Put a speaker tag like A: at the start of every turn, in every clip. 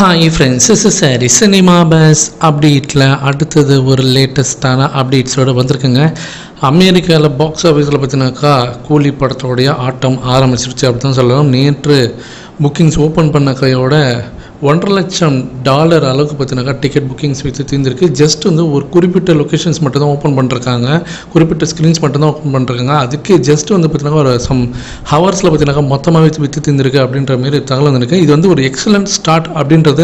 A: Hi friends is சரி cinema buzz அப்டேட்டில் அடுத்தது ஒரு லேட்டஸ்ட்டான அப்டேட்ஸோடு வந்திருக்குங்க. அமெரிக்காவில் பாக்ஸ் ஆஃபீஸில் பார்த்தீங்கன்னாக்கா கூலி படத்தோடைய ஆட்டம் ஆரம்பிச்சிருச்சு அப்படி தான் சொல்லலாம் நேற்று புக்கிங்ஸ் ஓப்பன் பண்ண கையோட ஒன்றரை லட்சம் டாலர் அளவுக்கு பார்த்தீங்கன்னா டிக்கெட் புக்கிங்ஸ் விற்று தீர்ந்துருக்கு. ஜஸ்ட் வந்து ஒரு குறிப்பிட்ட லொக்கேஷன்ஸ் மட்டும் தான் ஓப்பன் பண்ணிருக்காங்க. குறிப்பிட்ட ஸ்க்ரீன்ஸ் மட்டும் தான் ஓப்பன் பண்ணுறாங்க அதுக்கு ஜஸ்ட் வந்து பார்த்தீங்கன்னா ஒரு சம் ஹவர்ஸில் பார்த்தீங்கன்னா மொத்தமாக விற்று வித்து தீர்ந்துருக்கு அப்படின்ற மாதிரி தகவல் வந்திருக்கு. இது வந்து ஒரு எக்ஸலண்ட் ஸ்டார்ட் அப்படின்றத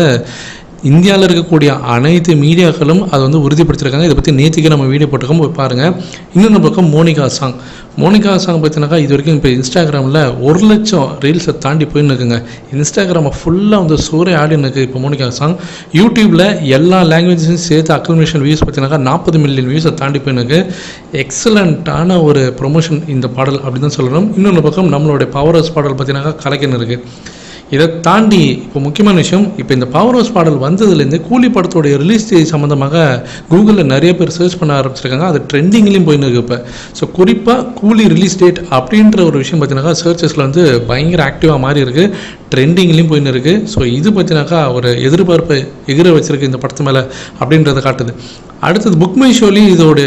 A: இந்தியாவில் இருக்கக்கூடிய அனைத்து மீடியாக்களும் அதை வந்து உறுதிப்படுத்தியிருக்காங்க. இதை பற்றி நேற்றுக்கே நம்ம வீடியோ போட்டிருக்கோம். போய் பாருங்கள் இன்னொன்று பக்கம் மோனிகா சாங். மோனிகா சாங் பார்த்தீங்கன்னாக்கா இது வரைக்கும் இப்போ இன்ஸ்டாகிராமில் ஒரு லட்சம் ரீல்ஸை தாண்டி போயின்னு இருக்குங்க. இன்ஸ்டாகிராமை ஃபுல்லாக வந்து சூறை ஆடின்னு இருக்குது இப்போ மோனிகா சாங். யூடியூப்பில் எல்லா லாங்குவேஜஸையும் சேர்த்து அக்கல்மேஷன் வியூஸ் பார்த்தீங்கன்னாக்கா நாற்பது மில்லியன் வியூஸை தாண்டி போயின்னு இருக்குது எக்ஸலண்ட்டான ஒரு ப்ரொமோஷன் இந்த பாடல் அப்படி தான் சொல்லணும். இன்னொன்று பக்கம் நம்மளுடைய பவர் ஹவுஸ் பாடல் பார்த்தீங்கன்னாக்கா கலைக்கணும் இருக்குது இதை தாண்டி இப்போ முக்கியமான விஷயம் இப்போ இந்த பவர் ஹவுஸ் பாடல் வந்ததுலேருந்து கூலி படத்தோடைய ரிலீஸ் தேதி சம்மந்தமாக கூகுளில் நிறைய பேர் சர்ச் பண்ண ஆரம்பிச்சிருக்காங்க. அது ட்ரெண்டிங்லேயும் போயின்னு இருக்கு இப்போ. ஸோ குறிப்பாக கூலி ரிலீஸ் டேட் அப்படின்ற ஒரு விஷயம் பார்த்தீங்கன்னாக்கா சர்ச்சஸில் வந்து பயங்கர ஆக்டிவாக மாறி இருக்குது ட்ரெண்டிங்லேயும் போயின்னு இருக்குது ஸோ இது பார்த்தீங்கன்னாக்கா ஒரு எதிர்பார்ப்பை எகிர வச்சிருக்கு இந்த படத்து மேலே அப்படின்றத காட்டுது. அடுத்தது புக் மை ஷோலையும் இதோட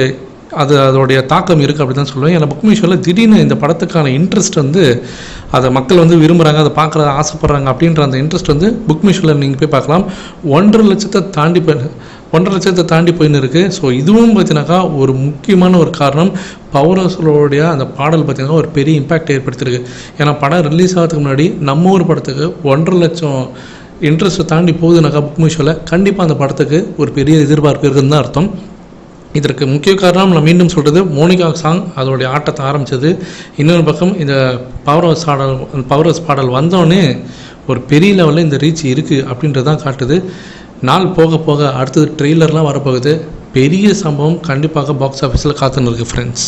A: அது அதோடைய தாக்கம் இருக்குது அப்படி தான் சொல்லுவேன். ஏன்னா புக் திடீர்னு இந்த படத்துக்கான இன்ட்ரெஸ்ட் வந்து அதை மக்கள் வந்து விரும்புகிறாங்க அதை பார்க்குறத ஆசைப்பட்றாங்க அப்படின்ற அந்த இன்ட்ரெஸ்ட் வந்து புக் நீங்கள் போய் பார்க்கலாம். ஒன்றரை லட்சத்தை தாண்டி போய் ஒன்றரை லட்சத்தை தாண்டி போயின்னு இருக்குது ஸோ இதுவும் பார்த்தீங்கன்னாக்கா ஒரு முக்கியமான ஒரு காரணம். பவர் அந்த பாடல் பார்த்தீங்கன்னா ஒரு பெரிய இம்பேக்ட் ஏற்படுத்தியிருக்கு. ஏன்னா படம் ரிலீஸ் ஆகிறதுக்கு முன்னாடி நம்ம ஊர் படத்துக்கு ஒன்றரை லட்சம் இன்ட்ரெஸ்ட்டை தாண்டி போகுதுனாக்கா புக் மீஷோவில் கண்டிப்பாக அந்த படத்துக்கு ஒரு பெரிய எதிர்பார்ப்பு இருக்குதுன்னு தான் அர்த்தம். இதற்கு முக்கிய காரணம் நான் மீண்டும் சொல்கிறது மோனிகா சாங் அதோடைய ஆட்டத்தை ஆரம்பித்தது இன்னொரு பக்கம் இந்த பவர் ஹவுஸ் பாடல் பவர் ஹவுஸ் பாடல் வந்தோடனே ஒரு பெரிய லெவலில் இந்த ரீச் இருக்குது அப்படின்றது தான் காட்டுது. நாள் போக போக அடுத்தது ட்ரெய்லர்லாம் வரப்போகுது. பெரிய சம்பவம் கண்டிப்பாக பாக்ஸ் ஆஃபீஸில் காத்துன்னு இருக்குது ஃப்ரெண்ட்ஸ்